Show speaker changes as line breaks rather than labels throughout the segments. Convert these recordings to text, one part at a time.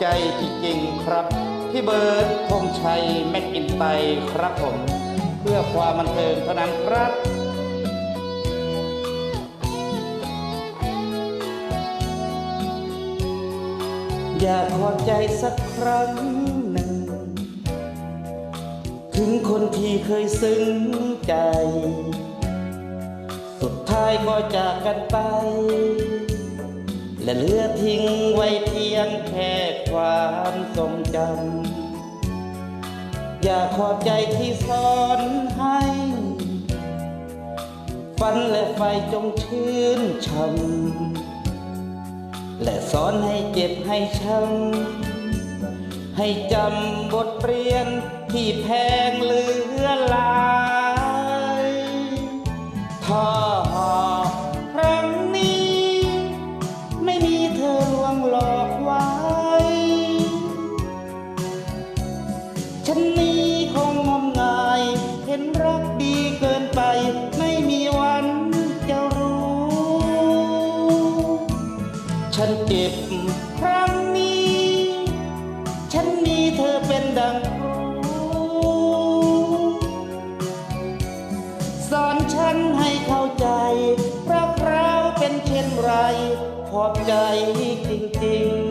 ใจจริงๆครับ พี่เบิร์ดธงชัยแม็กอินไตครับผม เพื่อความบันเทิงเท่านั้นครับอยากขอบใจสักครั้งหนึ่ง ถึงคนที่เคยซึ้งใจ สุดท้ายก็จากกันไป และเหลือทิ้งไว้เพียงแค่ความทรงจำ อยากขอบใจที่สอนให้ ฝันและไฟจงชื่นช่ำ และสอนให้เจ็บให้ช้ำ ให้จำบทเรียนที่แพงเหลือหลายถ้า ฉันเจ็บครั้งนี้ ฉันมีเธอเป็นดังครูสอนฉันให้เข้าใจรักเราเป็นเช่นไรขอบใจจริงๆ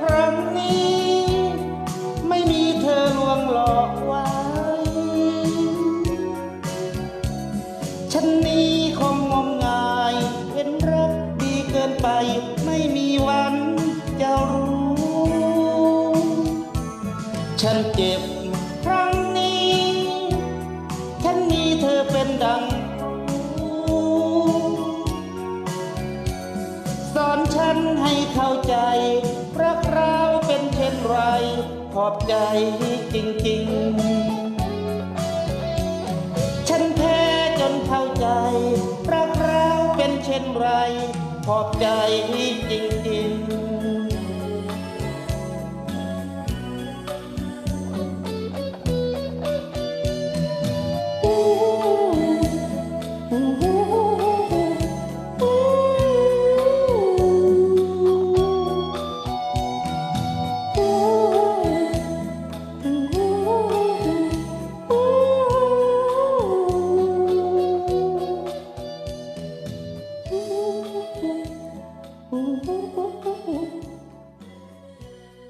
ครั้งนี้ ไม่มีเธอลวงหลอกไว้ ฉันนี้คงงมงายเห็นรักดีเกินไป ไม่มีวันจะรู้ ฉันเจ็บครั้งนี้ ฉันมีเธอเป็นดัง อบใจจริงๆ ฉันแพ้จนเข้าใจรักเราเป็นเช่นไร ขอบใจจริงๆ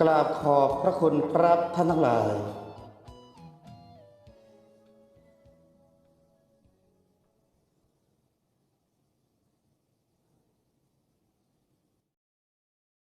กราบขอบพระคุณครับท่านทั้งหลาย